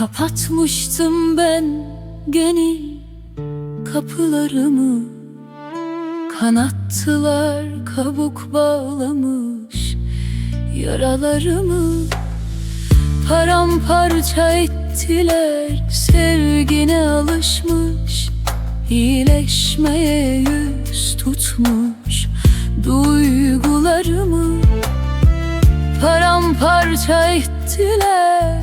Unutmuştum ben geni kapılarımı. Kanattılar kabuk bağlamış yaralarımı. Paramparça ettiler sevgine alışmış iyileşmeye yüz tutmuş duygularımı. Paramparça ettiler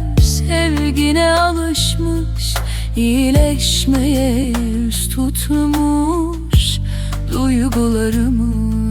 Sevgine alışmış iyileşmeye yüz tutmuş Duygularımı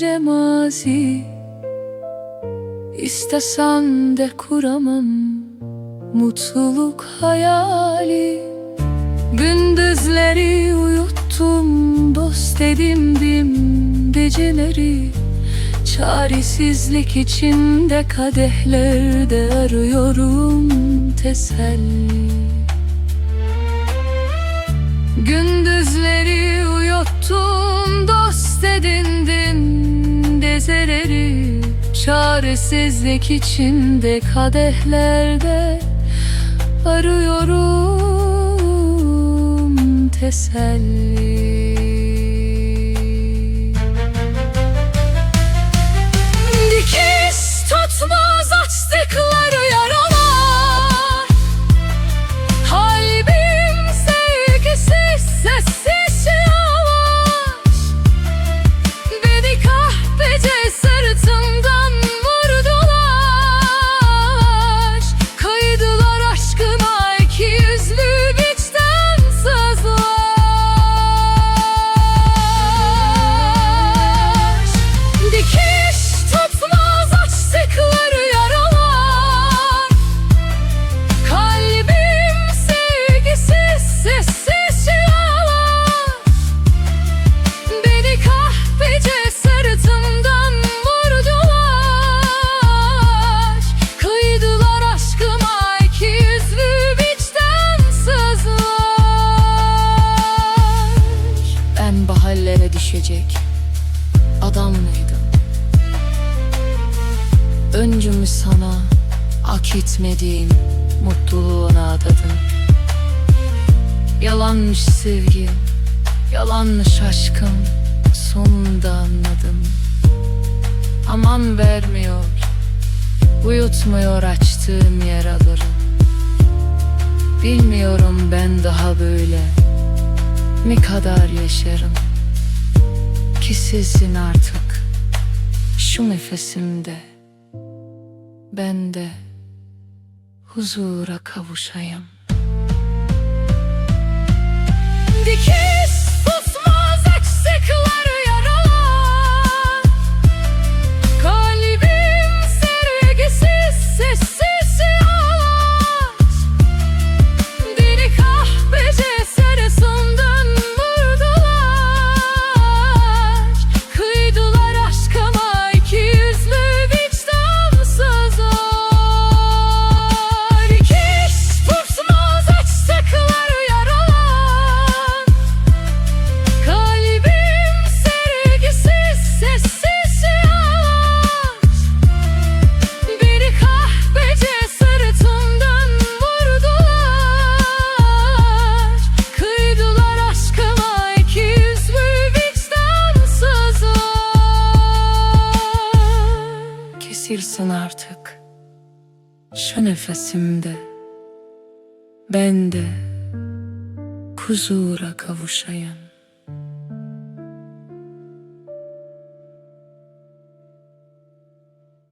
düşününce mazi İstesen de kuramam mutluluk hayali. Gündüzleri uyuttum dost edindim geceleri. Çaresizlik içinde kadehlerde arıyorum teselli. Gündüzleri uyuttum dost dezeleri Çaresizlik içinde kadehlerde arıyorum teselli sana ak etmediğim mutluluğuna adadım. Yalanmış sevgim, yalanmış aşkım Sonunda anladım. Aman vermiyor, uyutmuyor açtığım yer alırım Bilmiyorum ben daha böyle ne kadar yaşarım. Ki sizin artık şu nefesimde Ben de huzura kavuşayım Kessizsin artık. Şu nefesimde Ben de Huzura kavuşayım